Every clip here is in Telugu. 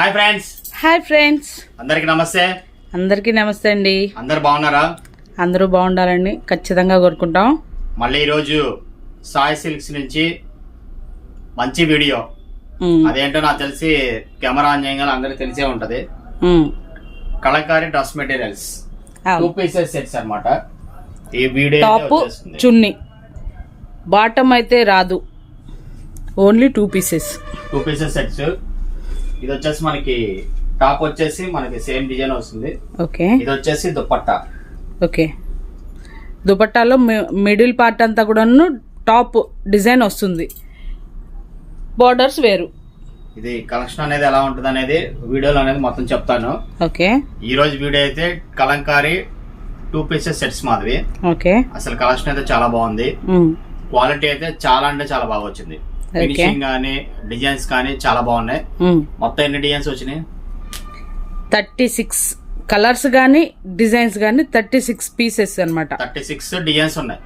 Hi friends. Hi friends. అందరికి నమస్తే. అందరికీ నమస్తే అండి. అందరు బాగున్నారా? అందరూ బాగుండాలని ఖచ్చితంగా కోరుకుంటాం. మళ్ళీ ఈరోజు సాయి సిల్క్స్ నుంచి మంచి వీడియో. అదేంటో నాకు తెలిసి కెమెరా ఆన్ చేయగానే అందరికి తెలిసే ఉంటది. Kalamkari dress materials. Two. Pieces sets అన్నమాట. ఈ వీడియో టాప్. చున్నీ. బాటమ్ అయితే రాదు. Only two pieces two pieces sets ఇది వచ్చేసి మనకి టాప్ వచ్చేసి మనకి సేమ్ డిజైన్ వస్తుంది. ఓకే. ఇది వచ్చేసి దుపట్టా. ఓకే. దుపట్టాలో మిడిల్ పార్ట్ అంతా కూడాను టాప్ డిజైన్ వస్తుంది. బార్డర్స్ వేరు. ఇది కలెక్షన్ అనేది ఎలా ఉంటుంది అనేది వీడియోలో అనేది మొత్తం చెప్తాను. ఓకే. ఈ రోజు వీడియో అయితే కలంకారీ టూ పీసెస్ సెట్స్ మాదిరి ఓకే. అసలు కలెక్షన్ అయితే చాలా బాగుంది. క్వాలిటీ అయితే చాలా అంటే చాలా బాగా వచ్చింది. ఫినిషింగ్ కానీ డిజైన్స్ కానీ చాలా బాగున్నాయి. ఉమ్. మొత్తం ఎన్ని డిజైన్స్ వచ్చినాయి? థర్టీ సిక్స్ కలర్స్ కానీ డిజైన్స్ కానీ థర్టీ సిక్స్ పీసెస్ అనమాట థర్టీ సిక్స్ డిజైన్స్ ఉన్నాయి.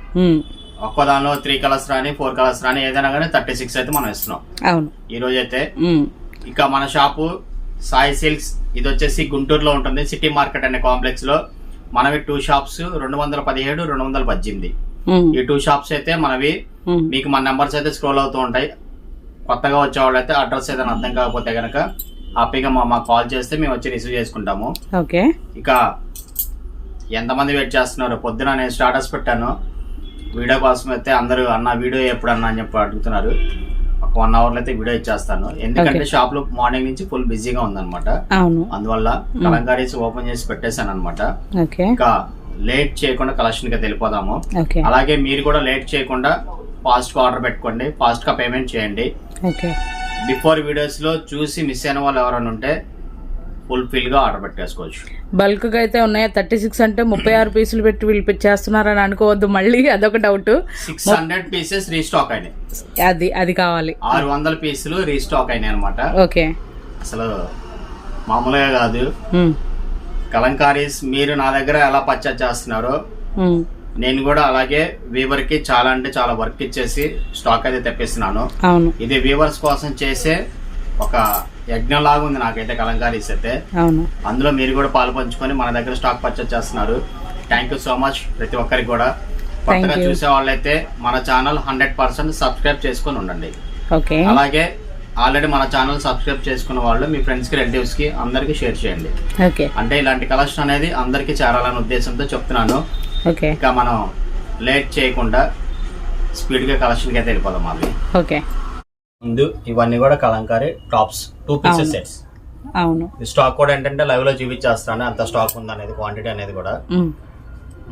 ఒక్కో దానిలో త్రీ కలర్స్ రాని ఫోర్ కలర్స్ రాని ఏదైనా కానీ థర్టీ సిక్స్ అయితే మనం ఇస్తున్నాం. అవును. ఈ రోజు అయితే ఉమ్, ఇక మన షాపు సాయి సిల్క్స్ ఇది వచ్చేసి గుంటూరులో ఉంటుంది. సిటీ మార్కెట్ అనే కాంప్లెక్స్లో మనవి టూ షాప్స్ రెండు వందల పదిహేడు రెండు వందల పద్దెనిమిది. ఈ టూ షాప్స్ అయితే మనవి ఉమ్, మీకు మన నెంబర్స్ అయితే స్క్రోల్ అవుతూ ఉంటాయి. కొత్తగా వచ్చే వాళ్ళు అయితే అడ్రస్ ఏదైనా అర్థం కాకపోతే కనుక హ్యాపీగా మా మాకు కాల్ చేస్తే మేము వచ్చి రిసీవ్ చేసుకుంటాము. ఓకే ఇక ఎంతమంది వెయిట్ చేస్తున్నారు? పొద్దున నేను స్టాటస్ పెట్టాను. వీడియో కోసం అయితే అందరూ అన్న వీడియో ఎప్పుడన్నా అని చెప్పి అడుగుతున్నారు. ఒక వన్ అవర్లో అయితే వీడియో ఇచ్చేస్తాను. ఎందుకంటే. షాప్లో మార్నింగ్ నుంచి ఫుల్ బిజీగా ఉందన్నమాట. అందువల్ల కలంకారీస్ ఓపెన్ చేసి పెట్టేశాను అనమాట ఇంకా లేట్ చేయకుండా కలెక్షన్ వెళ్ళిపోదాము. ఓకే. అలాగే మీరు కూడా లేట్ చేయకుండా ఫాస్ట్గా ఆర్డర్ పెట్టుకోండి. ఫాస్ట్గా పేమెంట్ చేయండి. ఓకే. బిఫోర్ వీడియోస్లో చూసి మిస్ అయిన వాళ్ళు ఎవరైనా ఉంటే ఫుల్ఫిల్గా ఆర్డర్ పెట్టేసుకోవచ్చు. బల్క్గా అయితే ఉన్నాయా? థర్టీ సిక్స్ అంటే ముప్పై ఆరు పీసులు పెట్టి వీళ్ళు చేస్తున్నారని అనుకోవద్దు. మళ్ళీ అదొక doubt six hundred pieces restock అయినాయి. అది అది కావాలి. ఆరు వందల పీసులు రీస్టాక్ అయినాయి అనమాట ఓకే. అసలు మామూలుగా కాదు. ఉమ్, కలంకారీస్ మీరు నా దగ్గర ఎలా పర్చేజ్ చేస్తున్నారో నేను కూడా అలాగే వీవర్కి చాలా అంటే చాలా వర్క్ ఇచ్చేసి స్టాక్ అయితే తెప్పిస్తున్నాను. ఇది వీవర్స్ కోసం చేసే ఒక యజ్ఞం లాగా ఉంది నాకైతే కలంకారీస్ అయితే. అందులో మీరు కూడా పాలు పంచుకొని మన దగ్గర స్టాక్ పర్చేజ్ చేస్తున్నారు. థ్యాంక్ యూ సో మచ్ ప్రతి ఒక్కరికి కూడా. కొత్తగా. చూసే వాళ్ళైతే మన ఛానల్ హండ్రెడ్ పర్సెంట్ సబ్స్క్రైబ్ చేసుకొని ఉండండి. అలాగే ఆల్రెడీ మన ఛానల్ సబ్స్క్రైబ్ చేసుకున్న వాళ్ళు మీ ఫ్రెండ్స్కి రిలేటివ్స్కి అందరికి షేర్ చేయండి. ఓకే. అంటే ఇలాంటి కలెక్షన్ అనేది అందరికి చేరాలనే ఉద్దేశంతో చెప్తున్నాను. ఓకే. ఇక మనం లేట్ చేయకుండా స్పీడ్గా కలెక్షన్కి అయితే వెళ్ళిపోదాం మళ్ళీ. ఓకే. ముందు ఇవన్నీ కూడా Kalamkari tops two pieces. Sets అవును. ఈ స్టాక్ కూడా ఏంటంటే లైవ్లో చూపించేస్తాను. అంత స్టాక్ ఉంది అనేది క్వాంటిటీ అనేది కూడా.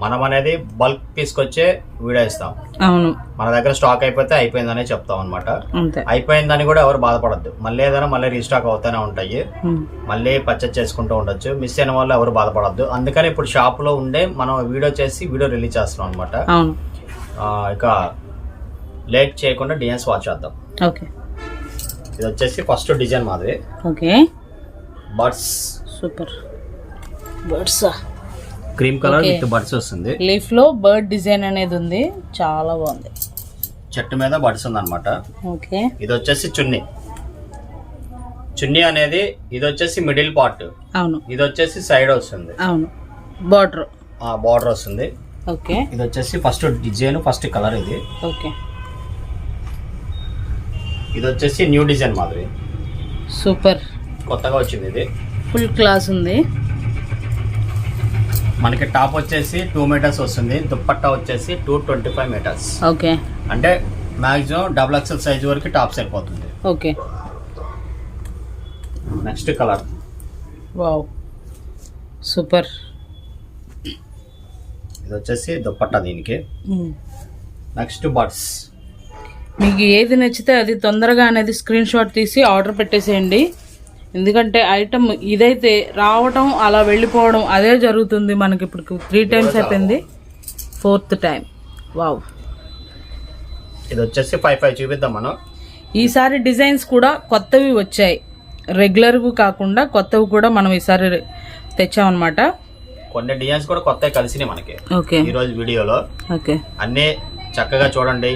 మనం అనేది బల్క్ తీసుకొచ్చే వీడియో ఇస్తాం. అవును. మన దగ్గర స్టాక్ అయిపోతే అయిపోయిందనే చెప్తాం అనమాట అయిపోయిందని కూడా ఎవరు బాధపడద్దు. మళ్ళీ ఏదైనా మళ్ళీ రీస్టాక్ అవుతూనే ఉంటాయి. మళ్ళీ పర్చేజ్ చేసుకుంటూ ఉండొచ్చు. మిస్ అయిన వాళ్ళు ఎవరు బాధపడద్దు. అందుకని ఇప్పుడు షాప్లో ఉండే మనం వీడియో చేసి వీడియో రిలీజ్ చేస్తున్నాం అనమాట ఇక లేట్ చేయకుండా డిజైన్స్ వాచ్ చేద్దాం. ఓకే. ఇది వచ్చేసి ఫస్ట్ డిజైన్ మాది. Okay. Birds super. Birds cream colour. With birds వస్తుంది. లీఫ్లో బర్డ్ డిజైన్ అనేది ఉంది. చాలా బాగుంది. చెట్టు మీద బర్డ్స్ ఉందన్నమాట. ఓకే. ఇది వచ్చేసి చున్నీ. చున్నీ అనేది ఇది వచ్చేసి మిడిల్ పార్ట్. అవును. ఇది వచ్చేసి సైడ్ వస్తుంది. అవును. బార్డర్. ఆ బార్డర్ వస్తుంది. ఓకే. ఇది వచ్చేసి ఫస్ట్ డిజైన్ ఫస్ట్ కలర్ ఇది. ఓకే. ఇది వచ్చేసి న్యూ డిజైన్ మాదిరి. సూపర్. కొత్తగా వచ్చింది ఇది. ఫుల్ క్లాస్ ఉంది. మనకి టాప్ వచ్చేసి టూ మీటర్స్ వస్తుంది. దుప్పట్టా వచ్చేసి two twenty five metres. Okay. అంటే మాక్సిమం డబుల్ ఎక్సెల్ సైజ్ వరకు టాప్ సరిపోతుంది. Okay. Next colour. Wow. Super. ఇది వచ్చేసి దుప్పట్టా దీనికి. Next birds. మీకు ఏది నచ్చితే అది తొందరగా అనేది స్క్రీన్ షాట్ తీసి ఆర్డర్ పెట్టేసేయండి. ఎందుకంటే ఐటమ్ ఇదైతే రావటం అలా వెళ్ళిపోవడం అదే జరుగుతుంది మనకి ఇప్పుడు త్రీ టైమ్స్ అయిపోయింది. ఫోర్త్ టైం వావ్ ఇది వచ్చేసి ఫైవ్ ఫైవ్ చూపిద్దాం మనం. ఈసారి డిజైన్స్ కూడా కొత్తవి వచ్చాయి. రెగ్యులర్వి కాకుండా కొత్తవి కూడా మనం ఈసారి తెచ్చామన్నమాట. కొన్ని డిజైన్స్ కూడా కొత్తవి కలిసినాయి మనకి. ఓకే. ఈ రోజు వీడియోలో. ఓకే. అన్నీ చక్కగా చూడండి.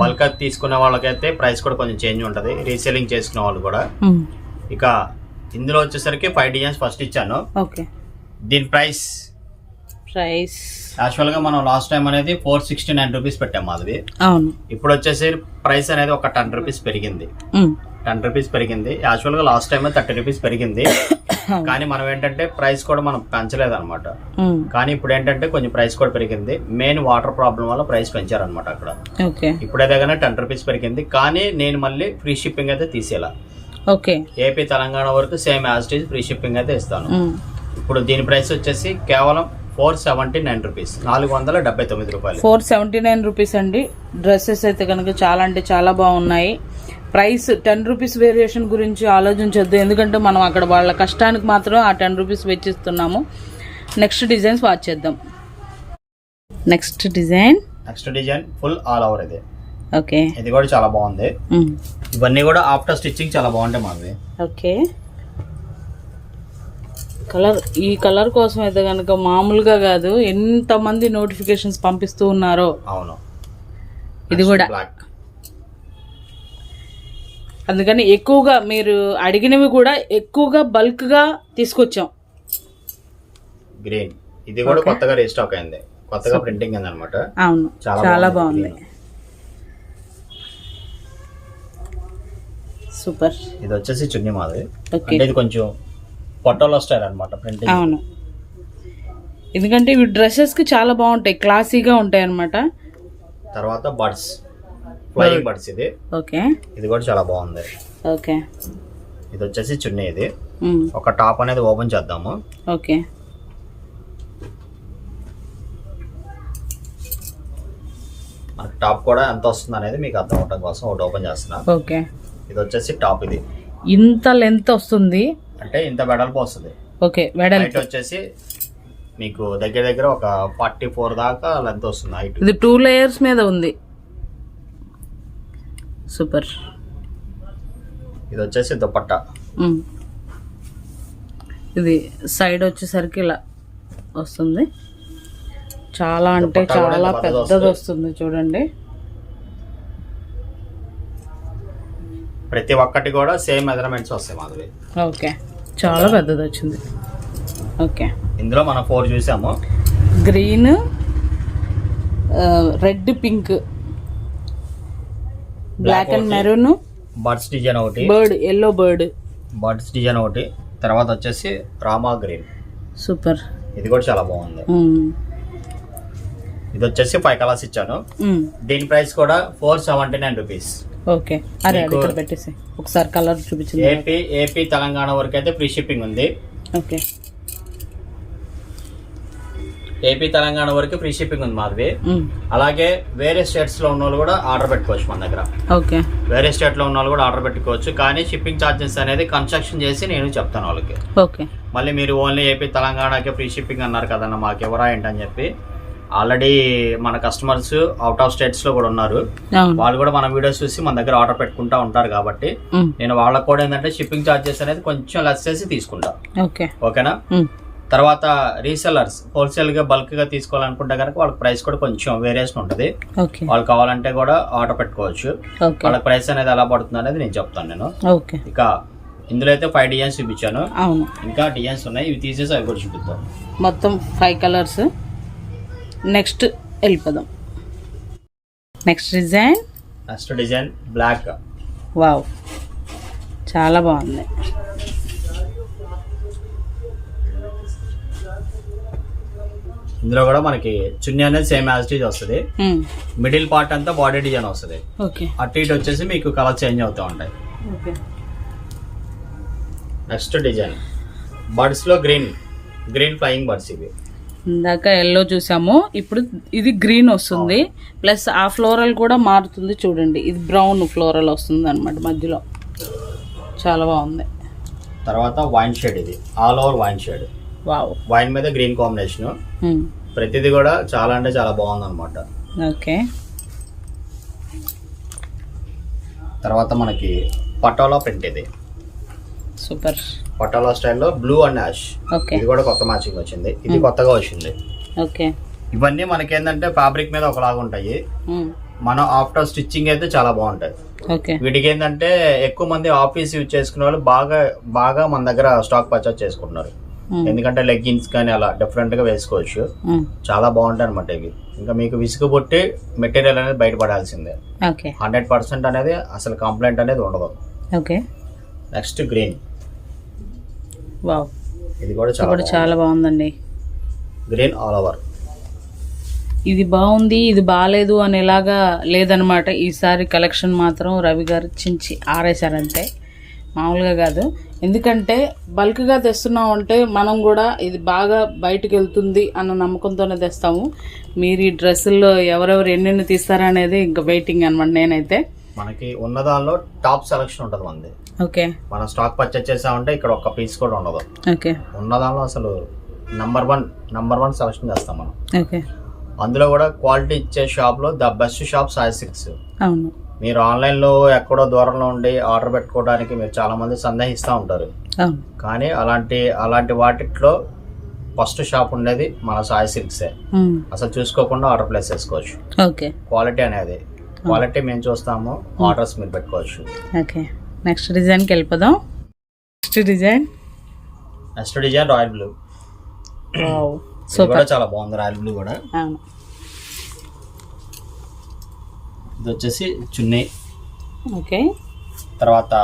బల్క్ తీసుకునే వాళ్ళకైతే ప్రైస్ కూడా కొంచెం చేంజ్ ఉంటుంది. రీసేలింగ్ చేసుకునే వాళ్ళు కూడా. మ్, ఇక ఇందులో వచ్చేసరికి ఫైవ్ డిజైన్స్ ఫస్ట్ ఇచ్చాను. ఓకే. దీని ప్రైస్ ప్రైస్ యాక్చువల్గా మనం లాస్ట్ టైం అనేది ఫోర్ సిక్స్టీ నైన్ రూపీస్ పెట్టాం మాది అవును. ఇప్పుడు వచ్చేసి ప్రైస్ అనేది ఒక టెన్ రూపీస్ పెరిగింది. టెన్ రూపీస్ పెరిగింది. యాక్చువల్గా లాస్ట్ టైం థర్టీ రూపీస్ పెరిగింది. కానీ మనం ఏంటంటే ప్రైస్ కూడా మనం పెంచలేదు అనమాట. కానీ ఇప్పుడు ఏంటంటే కొంచెం ప్రైస్ కూడా పెరిగింది. మెయిన్ వాటర్ ప్రాబ్లం వల్ల ప్రైస్ పెంచారనమాట అక్కడ. ఓకే. ఇప్పుడైతే కానీ టెన్ రూపీస్ పెరిగింది. కానీ నేను మళ్ళీ ఫ్రీ షిప్పింగ్ అయితే తీసేలా. ఓకే. ఏపీ తెలంగాణ వరకు same as it is free shipping అయితే ఇస్తాను. ఇప్పుడు దీని ప్రైస్ వచ్చేసి కేవలం ఫోర్ సెవెంటీ నైన్ రూపీస్ నాలుగు వందల డెబ్బై తొమ్మిది రూపాయలు. ఫోర్ సెవెంటీ నైన్ రూపీస్ అండి. డ్రెస్సెస్ అయితే కనుక చాలా అంటే చాలా బాగున్నాయి. ప్రైస్ టెన్ రూపీస్ వేరియేషన్ గురించి ఆలోచించొద్దు. ఎందుకంటే మనం అక్కడ వాళ్ళ కష్టానికి మాత్రం ఆ టెన్ రూపీస్ వెచ్చిస్తున్నాము. నెక్స్ట్ డిజైన్స్ వాచ్ చేద్దాం. Next design next design full all over ఇది. ఓకే. ఇది కూడా చాలా బాగుంది. ఇవన్నీ కూడా ఆఫ్టర్ స్టిచ్చింగ్ చాలా బాగుంటాయి మావి. ఓకే. కలర్ ఈ కలర్ కోసం అయితే కనుక మామూలుగా కాదు ఎంతమంది నోటిఫికేషన్స్ పంపిస్తూ ఉన్నారో. అవును. ఇది కూడా. అందుకని ఎక్కువగా మీరు అడిగినవి కూడా ఎక్కువగా బల్క్గా తీసుకొచ్చాం. గ్రీన్ ఇది కూడా కొత్తగా రీస్టాక్ అయింది. కొత్తగా ప్రింటింగ్ అయింది అనమాట అవును. చాలా బాగుంది సూపర్. ఇది వచ్చేసి చున్నీ మాది. అంటే ఇది కొంచెం పొట్టోలో స్టైల్ అనమాట ప్రింటింగ్ అవును. ఎందుకంటే ఇవి డ్రెస్సెస్కి చాలా బాగుంటాయి క్లాసీగా ఉంటాయి అన్నమాట తర్వాత బర్డ్స్ ఫ్లయింగ్ బర్డ్స్ ఇది. ఓకే. ఇది కూడా చాలా బాగుంది. ఓకే. ఇది వచ్చేసి చున్నీ ఇది. ఒక టాప్ అనేది ఓపెన్ చేద్దాము. ఓకే. మనకి టాప్ కూడా ఎంత వస్తుంది అనేది మీకు అర్థం అవడం కోసం ఒకటి ఓపెన్ చేస్తున్నా ఓకే. ఇది వచ్చేసి టాప్ ఇది. ఇంత లెంత్ వస్తుంది? అంటే ఇంత వెడల్పు వస్తుంది. ఓకే వెడల్ హైట్ వచ్చేసి మీకు దగ్గర దగ్గర ఒక ఫార్టీ ఫోర్ దాకా లెంత్ వస్తుంది హైట్. ఇది టూ లేయర్స్ మీద ఉంది. సూపర్. ఇది వచ్చేసి దుపట్టా. ఉమ్. ఇది సైడ్ వచ్చేసరికి ఇలా వస్తుంది. చాలా అంటే చాలా పెద్దది. వస్తుంది చూడండి. ప్రతి ఒక్కటి కూడా సేమ్ మెజర్మెంట్స్ వస్తాయి మాధవి. ఓకే. చాలా పెద్దది వచ్చింది. ఓకే. ఇందులో మనం ఫోర్ చూసాము. Green red pink. Black and. Maroon birds design ఒకటి. Bird yellow bird birds design ఒకటి. తర్వాత వచ్చేసి రామా గ్రీన్. సూపర్ ఇది కూడా చాలా బాగుంది. ఇది వచ్చేసి ఫైవ్ కలర్స్ ఇచ్చాను. దీని ప్రైస్ కూడా four seventy nine rupees. Okay. అరే అది ఇక్కడ పెట్టేసి. ఒకసారి కలర్ చూపించింది ఏపీ ఏపీ తెలంగాణ వరకు అయితే ఫ్రీ షిప్పింగ్ ఉంది. ఓకే. ఏపీ తెలంగాణ వరకు ఫ్రీ షిప్పింగ్ ఉంది మాధవి ఉమ్, అలాగే వేరే స్టేట్స్లో ఉన్న వాళ్ళు కూడా ఆర్డర్ పెట్టుకోవచ్చు మన దగ్గర. ఓకే. వేరే స్టేట్లో ఉన్న వాళ్ళు కూడా ఆర్డర్ పెట్టుకోవచ్చు. కానీ షిప్పింగ్ ఛార్జెస్ అనేది కన్స్ట్రక్షన్ చేసి నేను చెప్తాను వాళ్ళకి. ఓకే. మళ్ళీ మీరు ఓన్లీ ఏపీ తెలంగాణకే ఫ్రీ షిప్పింగ్ అన్నారు కదన్న మాకు ఎవరా ఏంటని చెప్పి ఆల్రెడీ మన కస్టమర్స్ అవుట్ ఆఫ్ స్టేట్స్లో కూడా ఉన్నారు. వాళ్ళు కూడా మన వీడియోస్ చూసి మన దగ్గర ఆర్డర్ పెట్టుకుంటా ఉంటారు కాబట్టి నేను వాళ్ళకి కూడా ఏంటంటే షిప్పింగ్ ఛార్జెస్ అనేది కొంచెం లెస్ చేసి తీసుకుంటా. ఓకే. ఓకేనా? తర్వాత రీసెల్లర్స్ హోల్సేల్గా బల్క్గా తీసుకోవాలనుకుంటే కనుక వాళ్ళకి ప్రైస్ కూడా కొంచెం వేరియేషన్ ఉంటుంది. వాళ్ళు కావాలంటే కూడా ఆర్డర్ పెట్టుకోవచ్చు. ఓకే. వాళ్ళకి ప్రైస్ అనేది ఎలా పడుతుంది అనేది నేను చెప్తాను నేను. ఓకే. ఇక ఇందులో అయితే ఫైవ్ డిజైన్స్ చూపించాను. ఇంకా డిజైన్స్ ఉన్నాయి. ఇవి తీసేసి అవి కూడా చూపిద్దాం. మొత్తం ఫైవ్ కలర్స్ నెక్స్ట్ వెళ్ళిపోదాం. Next design? Next design black. Wow. చాలా బాగుంది. ఇందులో కూడా మనకి చున్నీ అనేది సేమ్ యాజ్ ఈజ్ వస్తుంది. మిడిల్ పార్ట్ అంతా బాడీ డిజైన్ వస్తుంది. అటు ఇటు వచ్చేసి మీకు కలర్ చేంజ్ అవుతూ ఉంటాయి. Next design. బర్డ్స్లో green green flying birds ఇవి. ఇందాక ఎల్లో చూసాము. ఇప్పుడు ఇది గ్రీన్ వస్తుంది. ప్లస్ ఆ ఫ్లోరల్ కూడా మారుతుంది చూడండి. ఇది బ్రౌన్ ఫ్లోరల్ వస్తుంది అనమాట మధ్యలో. చాలా బాగుంది. తర్వాత వైన్ షేడ్ ఇది. All over wine shade wow wine మీద గ్రీన్ కాంబినేషన్ ప్రతిదీ కూడా చాలా అంటే చాలా బాగుంది అనమాట ఓకే తర్వాత మనకి పటోలా ప్రింట్ ఇది. సూపర్ పటోలా స్టైల్లో బ్లూ అండ్ యాష్. ఓకే. ఇది కూడా కొత్త మ్యాచింగ్ వచ్చింది. ఇది కొత్తగా వచ్చింది. ఓకే. ఇవన్నీ మనకి ఏంటంటే ఫ్యాబ్రిక్ మీద ఒకలాగా ఉంటాయి. మనం ఆఫ్టర్ స్టిచ్చింగ్ అయితే చాలా బాగుంటాయి. వీటికి ఏంటంటే ఎక్కువ మంది ఆఫీస్ యూజ్ చేసుకునే వాళ్ళు బాగా బాగా మన దగ్గర స్టాక్ పర్చేస్ చేసుకుంటున్నారు. ఎందుకంటే లెగ్గిన్స్ కానీ అలా డిఫరెంట్గా వేసుకోవచ్చు. చాలా బాగుంటాయి అనమాట ఇవి. ఇంకా మీకు విసుగు పుట్టి మెటీరియల్ అనేది బయటపడాల్సిందే. హండ్రెడ్ పర్సెంట్ అనేది అసలు కంప్లైంట్ అనేది ఉండదు. ఓకే. Next green. వావ్. ఇది కూడా చాలా చాలా బాగుందండి. గ్రీన్ ఆల్ ఓవర్ ఇది బాగుంది ఇది బాగాలేదు అనేలాగా లేదనమాట. ఈసారి కలెక్షన్ మాత్రం రవి గారు చించి ఆరేశారంటే మామూలుగా కాదు. ఎందుకంటే బల్క్గా తెస్తున్నాం అంటే మనం కూడా ఇది బాగా బయటకు వెళ్తుంది అన్న నమ్మకంతోనే తెస్తాము. మీరు ఈ డ్రెస్సుల్లో ఎవరెవరు ఎన్నెన్ని తీస్తారనేది ఇంకా వెయిటింగ్ అనమాట నేనైతే. మనకి ఉన్న దానిలో టాప్ సెలక్షన్ ఉంటుంది మనది ఓకే. మనం స్టాక్ పర్చేస్ చేసామంటే ఇక్కడ ఒక్క పీస్ కూడా ఉండదు. ఓకే. ఉన్న దానిలో అసలు number one number one selection చేస్తాం మనం. ఓకే. అందులో కూడా క్వాలిటీ ఇచ్చే షాప్లో the best shop Sai silks అవును. మీరు ఆన్లైన్లో ఎక్కడో దూరంలో ఉండి ఆర్డర్ పెట్టుకోవడానికి మీరు చాలా మంది సందేహిస్తూ ఉంటారు. కానీ అలాంటి అలాంటి వాటిలో ఫస్ట్ షాప్ ఉండేది మన సాయి సిల్క్సే అసలు చూసుకోకుండా ఆర్డర్ ప్లేస్ చేసుకోవచ్చు. ఓకే. క్వాలిటీ అనేది. క్వాలిటీ మేము చూస్తాము ఆర్డర్స్ మీరు పెట్టుకోవచ్చు. ఓకే. నెక్స్ట్ డిజైన్కి వెళ్ళిపోదాం. Next design. Next design royal blue. Super. చాలా బాగుంది రాయల్ బ్లూ కూడా. అవును. ఇది వచ్చేసి చున్నీ. ఓకే. తర్వాత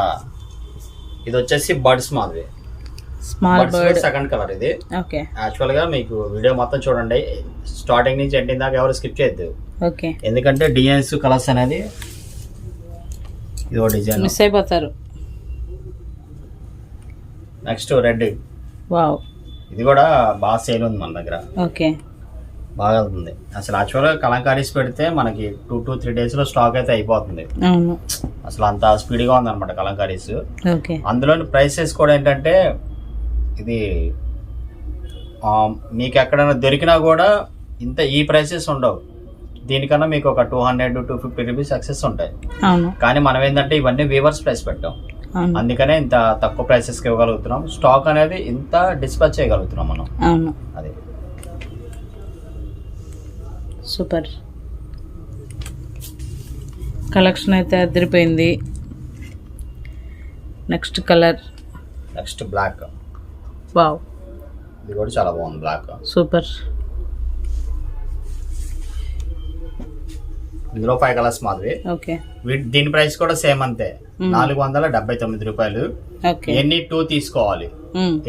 ఇది వచ్చేసి బర్డ్స్ మాదిరి స్మాల్ బర్డ్. సెకండ్ కలర్ ఇది. ఓకే. యాక్చువల్గా మీకు వీడియో మొత్తం చూడండి. స్టార్టింగ్ నుంచి ఎండింగ్ దాకా ఎవరు స్కిప్ చేయొద్దు. ఓకే. ఎందుకంటే డిజైన్స్ కలర్స్ అనేది ఇది ఒక డిజైన్. మిస్ అయిపోతారు. Next red. వావ్. ఇది కూడా బాగా సేల్ ఉంది మన దగ్గర. ఓకే. బాగా ఉంది. అసలు యాక్చువల్గా కలంకారీస్ పెడితే మనకి టూ టు త్రీ డేస్లో స్టాక్ అయితే అయిపోతుంది. అసలు అంత స్పీడ్గా ఉందన్నమాట కలంకారీస్. ఓకే. అందులోని ప్రైసెస్ కూడా ఏంటంటే ఇది మీకు ఎక్కడైనా దొరికినా కూడా ఇంత ఈ ప్రైసెస్ ఉండవు. దీనికన్నా మీకు ఒక two hundred two fifty rupees excess ఉంటాయి. అవును. కానీ మనం ఏంటంటే ఇవన్నీ వీవర్స్ ప్రైస్ పెట్టాం. అందుకనే ఇంత తక్కువ ప్రైసెస్కి ఇవ్వగలుగుతున్నాం. స్టాక్ అనేది ఇంత డిస్పాచ్ చేయగలుగుతున్నాం మనం. అవును. అది. సూపర్. కలెక్షన్ అయితే అదిరిపోయింది. Next colour. Next black. Wow. ఇది కూడా చాలా బాగుంది బ్లాక్. సూపర్. ఇందులో ఫైవ్ కలర్స్ మాదిరి. ఓకే. దీని ప్రైస్ కూడా సేమ్ అంతే. నాలుగు వందల డెబ్బై తొమ్మిది రూపాయలు. ఓకే. ఎన్ని టూ తీసుకోవాలి.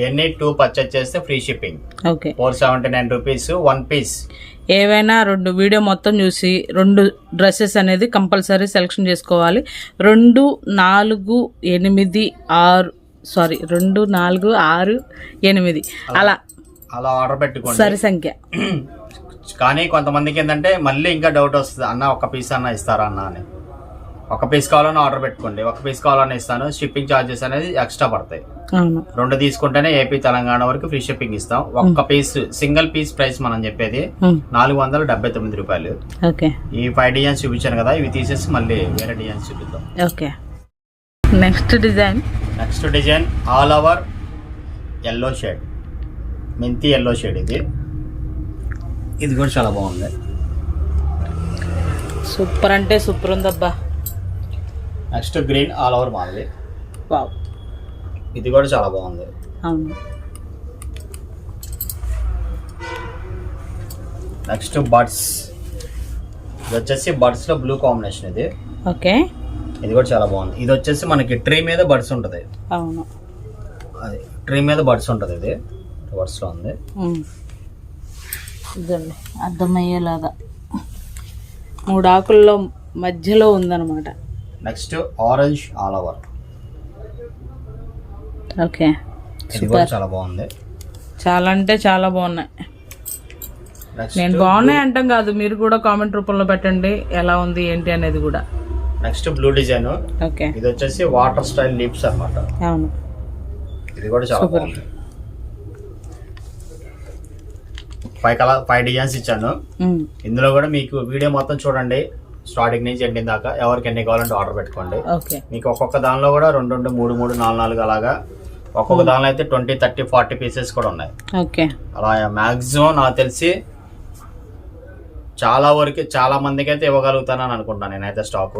ఎన్ని టూ పర్చేస్ చేస్తే free shipping okay. Four seventy nine rupees one piece ఏవైనా రెండు వీడియో మొత్తం చూసి రెండు డ్రెస్సెస్ అనేది కంపల్సరీ సెలెక్షన్ చేసుకోవాలి. రెండు నాలుగు ఎనిమిది ఆరు సారీ రెండు నాలుగు ఆరు ఎనిమిది. అలా అలా. ఆర్డర్ పెట్టుకోండి. సరి సంఖ్య. కానీ కొంతమందికి ఏంటంటే మళ్ళీ ఇంకా డౌట్ వస్తుంది. అన్న ఒక పీస్ అన్న ఇస్తారా అన్న అని. ఒక పీస్ కావాలని ఆర్డర్ పెట్టుకోండి. ఒక పీస్ కావాలని ఇస్తాను. షిప్పింగ్ ఛార్జెస్ అనేది ఎక్స్ట్రా పడతాయి. అవును. రెండు తీసుకుంటేనే ఏపీ తెలంగాణ వరకు ఫ్రీ షిప్పింగ్ ఇస్తాం. ఒక్క పీస్ సింగిల్ పీస్ ప్రైస్ మనం చెప్పేది. నాలుగు వందల డెబ్బై తొమ్మిది రూపాయలు. ఓకే. ఈ ఫైవ్ డిజైన్స్ చూపించాను కదా ఇవి తీసేసి మళ్ళీ వేరే డిజైన్స్ చూపిద్దాం. Okay. Next design next design all over yellow shade మెంతి ఎల్లో షేడ్ ఇది. ఇది కూడా చాలా బాగుంది. సూపర్ అంటే సూపర్ ఉందబ్బా. నెక్స్ట్ గ్రీన్ ఆల్ ఓవర్ మాది వావ్ ఇది కూడా చాలా బాగుంది. అవును. నెక్స్ట్ బర్డ్స్ ఇది వచ్చేసి బర్డ్స్లో బ్లూ కాంబినేషన్ ఇది. ఓకే. ఇది కూడా చాలా బాగుంది. ఇది వచ్చేసి మనకి ట్రీ మీద బర్డ్స్ ఉంటుంది. అవును. అది ట్రీ మీద బర్డ్స్ ఉంటుంది ఇది. బర్డ్స్లో ఉంది. ఇదండి అర్థమయ్యేలాగా. మూడు ఆకుల్లో మధ్యలో ఉందన్నమాట. Next orange all over okay చాలా బాగుంది. చాలా అంటే చాలా బాగున్నాయి. నేను బాగున్నాయి అంటాం కాదు మీరు కూడా కామెంట్ రూపంలో పెట్టండి ఎలా ఉంది ఏంటి అనేది కూడా. Next blue design. ఓకే. ఇది వచ్చేసి వాటర్ స్టైల్ లీప్స్ అన్నమాట. అవును. ఇది కూడా చాలా. బాగుంది. ఫైవ్ కలర్ ఫైవ్ డిజైన్స్ ఇచ్చాను. ఇందులో కూడా మీకు వీడియో మొత్తం చూడండి. స్టార్టింగ్ నుంచి ఎండింగ్ దాకా ఎవరికి ఎన్ని కావాలంటే ఆర్డర్ పెట్టుకోండి. మీకు ఒక్కొక్క దానిలో కూడా రెండు రెండు మూడు మూడు నాలుగు నాలుగు అలాగా ఒక్కొక్క దానిలో అయితే ట్వంటీ థర్టీ ఫార్టీ పీసెస్ కూడా ఉన్నాయి. ఓకే. అలా మ్యాక్సిమం నాకు తెలిసి చాలా వరకు చాలా మందికి అయితే ఇవ్వగలుగుతానని అనుకుంటాను నేనైతే స్టాక్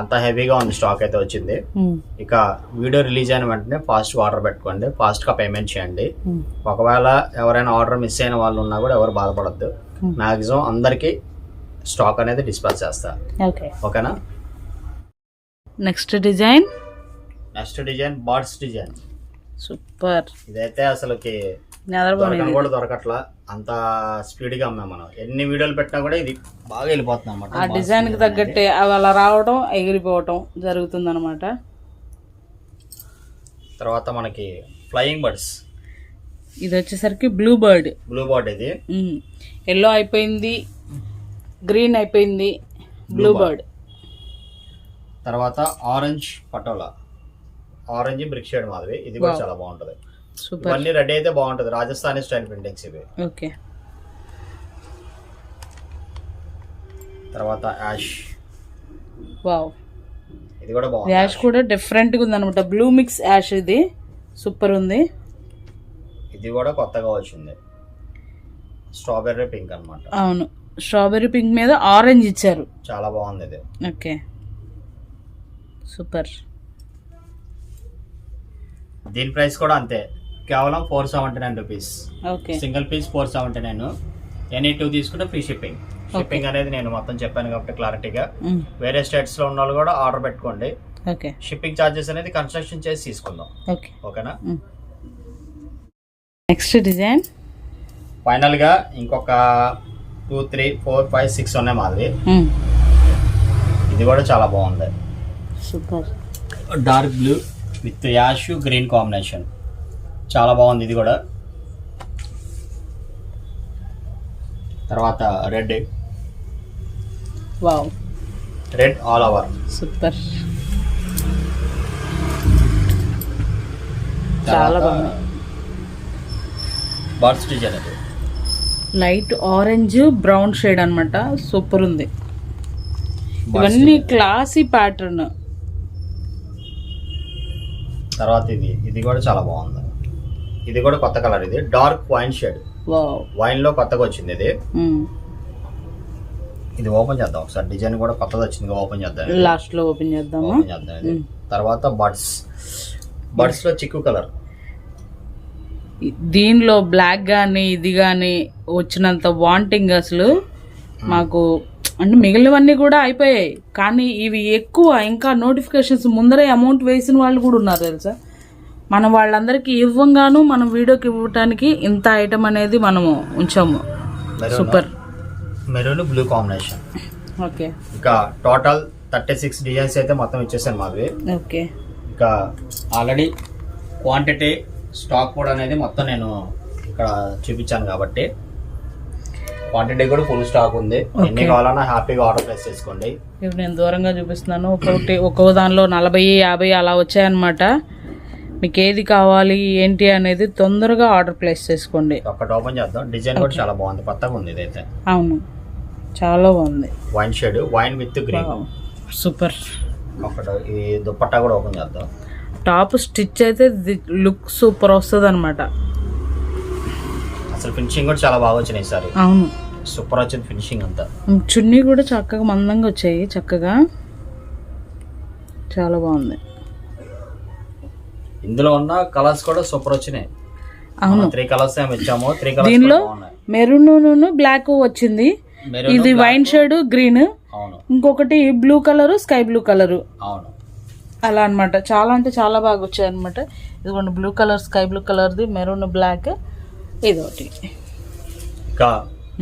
అంత హెవీగా ఉంది స్టాక్ అయితే వచ్చింది. ఇక వీడియో రిలీజ్ అయిన వెంటనే ఫాస్ట్ ఆర్డర్ పెట్టుకోండి. ఫాస్ట్గా పేమెంట్ చేయండి. ఒకవేళ ఎవరైనా ఆర్డర్ మిస్ అయిన వాళ్ళు ఉన్నా కూడా ఎవరు బాధపడద్దు. మాక్సిమం అందరికి స్టాక్ అనేది డిస్పాచ్ చేస్తా. ఓకే. ఓకేనా? Next design next design birds design super ఇదైతే అసలుకి కూడా దొరకట్లా అంత స్పీడ్గా అమ్మాం మనం. ఎన్ని వీడియోలు పెట్టినా కూడా ఇది బాగా వెళ్ళిపోతుంది ఆ అనమాట డిజైన్కి తగ్గట్టే అవి అలా రావడం ఎగిరిపోవటం జరుగుతుంది అనమాట తర్వాత మనకి ఫ్లయింగ్ బర్డ్స్. ఇది వచ్చేసరికి బ్లూ బర్డ్. బ్లూ బర్డ్ ఇది. ఎల్లో అయిపోయింది గ్రీన్ అయిపోయింది బ్లూ బర్డ్. తర్వాత orange patola. Orange brick shade మాదిరి. ఇది కూడా చాలా బాగుంటది. సూపర్ ఇవన్నీ రెడీ అయితే బాగుంటది. రాజస్థానీ స్టైల్ ప్రింటింగ్స్ ఇవి. ఓకే. తర్వాత యాష్. వావ్. ఇది కూడా బాగుంది యాష్ కూడా డిఫరెంట్గా ఉంది అనమాట బ్లూ మిక్స్ యాష్ ఇది. సూపర్ ఉంది. ఇది కూడా కొత్తగా వచ్చింది. స్ట్రాబెర్రీ పింక్ అన్నమాట. అవును. స్ట్రాబెర్రీ పింక్ మీద ఆరెంజ్ ఇచ్చారు. చాలా బాగుంది ఇది. ఓకే. సూపర్ దీని ప్రైస్ కూడా అంతే. కేవలం four seventy nine rupees. Okay. Single piece four seventy nine. Any two తీసుకుంటే ఫ్రీ షిప్పింగ్. షిప్పింగ్ అనేది నేను మొత్తం చెప్పాను కాబట్టి క్లారిటీగా. వేరే స్టేట్స్లో ఉన్న వాళ్ళు కూడా ఆర్డర్ పెట్టుకోండి. ఓకే. షిప్పింగ్ ఛార్జెస్ అనేది కన్స్ట్రక్షన్ చేసి తీసుకుందాం. ఓకే. ఓకేనా. Next design. ఫైనల్గా ఇంకొక two three four five six ఉన్నాయి మాది. ఇది కూడా చాలా బాగుంది. Super. Dark blue with ash green combination. చాలా బాగుంది ఇది కూడా. తర్వాత red. Wow. Red all over. Super. చాలా బాగుంది. లైట్ ఆరెంజ్ బ్రౌన్ షేడ్ అన్నమాట. సూపర్ ఉంది. ఇవన్నీ. Classy pattern. తర్వాత ఇది. ఇది కూడా చాలా బాగుంది. ఇది కూడా కొత్త కలర్ ఇది. Dark wine shade. వైన్లో కొత్తగా వచ్చింది ఇది. ఇది ఓపెన్ చేద్దాం ఒకసారి. డిజైన్ కూడా కొత్తది వచ్చింది. ఓపెన్ చేద్దాం. లాస్ట్లో ఓపెన్ చేద్దామా? ఓపెన్ చేద్దాం ఇది. తర్వాత బర్డ్స్ బర్డ్స్లో చిక్కు కలర్. దీనిలో బ్లాక్ కానీ ఇది కానీ వచ్చినంత వాంటింగ్ అసలు మాకు అంటే మిగిలినవన్నీ కూడా అయిపోయాయి. కానీ ఇవి ఎక్కువ. ఇంకా నోటిఫికేషన్స్ ముందరే అమౌంట్ వేసిన వాళ్ళు కూడా ఉన్నారు తెలుసా? మనం వాళ్ళందరికీ ఇవ్వంగాను మనం వీడియోకి ఇవ్వటానికి ఇంత ఐటమ్ అనేది మనము ఉంచాము. Super maroon blue combination. Okay. ఇంకా టోటల్ థర్టీ సిక్స్ డిజైన్స్ అయితే మొత్తం ఇచ్చేసాను మాది ఓకే. ఇంకా ఆల్రెడీ క్వాంటిటీ స్టాక్ కూడా అనేది మొత్తం నేను ఇక్కడ చూపించాను కాబట్టి క్వాంటిటీ కూడా ఫుల్ స్టాక్ ఉంది. ఎన్ని కావాలన్నా హ్యాపీగా ఆర్డర్ ప్లేస్ చేసుకోండి. ఇప్పుడు నేను దూరంగా చూపిస్తున్నాను. ఒక్కొక్కటి ఒక్కో దానిలో నలభై యాభై అలా వచ్చాయన్నమాట. మీకు ఏది కావాలి ఏంటి అనేది తొందరగా ఆర్డర్ ప్లేస్ చేసుకోండి. ఒకటి ఓపెన్ చేద్దాం. డిజైన్ కూడా చాలా బాగుంది. కొత్తగా ఉంది ఇదైతే. అవును. చాలా బాగుంది. Wine shade wine with green super. ఒకటి ఈ దుప్పట్టా కూడా ఓపెన్ చేద్దాం. టాప్ స్టిచ్ అయితే లుక్ సూపర్ వస్తుంది అనమాట అసలు ఫినిషింగ్ కూడా చాలా బాగా వచ్చినాయి ఈసారి. అవును. సూపర్ వచ్చింది ఫినిషింగ్ అంతా. చున్నీ కూడా చక్కగా మందంగా వచ్చాయి చక్కగా. చాలా బాగుంది. ఇందులో ఉన్న కలర్స్ కూడా సూపర్ వచ్చినాయి. అవును. త్రీ కలర్స్ ఏమి ఇచ్చాము త్రీ కలర్స్ దీనిలో మెరూన్ బ్లాక్ వచ్చింది. ఇది వైన్ షేడ్ గ్రీన్. ఇంకొకటి blue colour sky blue colour. అవును. అలా అన్నమాట. చాలా అంటే చాలా బాగా వచ్చాయి అనమాట ఇదిగోండి బ్లూ కలర్ స్కై బ్లూ కలర్ది మెరూన్ బ్లాక్. ఇంకా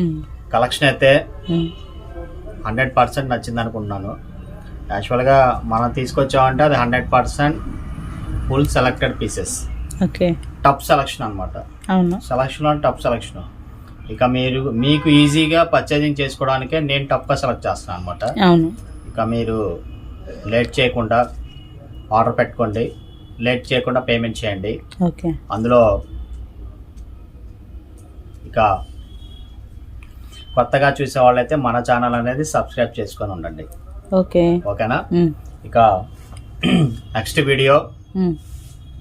ఉమ్, కలెక్షన్ అయితే హండ్రెడ్ పర్సెంట్ నచ్చింది అనుకుంటున్నాను. యాక్చువల్గా మనం తీసుకొచ్చామంటే అది hundred percent full selected pieces okay top selection అనమాట అవును. సెలక్షన్ టప్ సెలక్షన్ ఇక మీరు మీకు ఈజీగా పర్చేజింగ్ చేసుకోవడానికే నేను టప్గా సెలెక్ట్ చేస్తాను అనమాట అవును. ఇక మీరు లేట్ చేయకుండా ఆర్డర్ పెట్టుకోండి. లేట్ చేయకుండా పేమెంట్ చేయండి. ఓకే అందులో ఇక కొత్తగా చూసే వాళ్ళైతే మన ఛానల్ అనేది సబ్స్క్రైబ్ చేసుకొని ఉండండి. ఓకే ఓకేనా ఇక నెక్స్ట్ వీడియో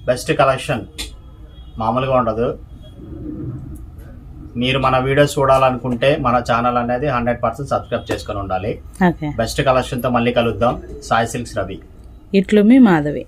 బెస్ట్ కలెక్షన్ మామూలుగా ఉండదు. మీరు మన వీడియోస్ చూడాలనుకుంటే మన ఛానల్ అనేది హండ్రెడ్ పర్సెంట్ సబ్స్క్రైబ్ చేసుకొని ఉండాలి. బెస్ట్ కలెక్షన్తో మళ్ళీ కలుద్దాం. సాయి సిల్క్స్ రవి. ఇట్లు మీ మాధవి.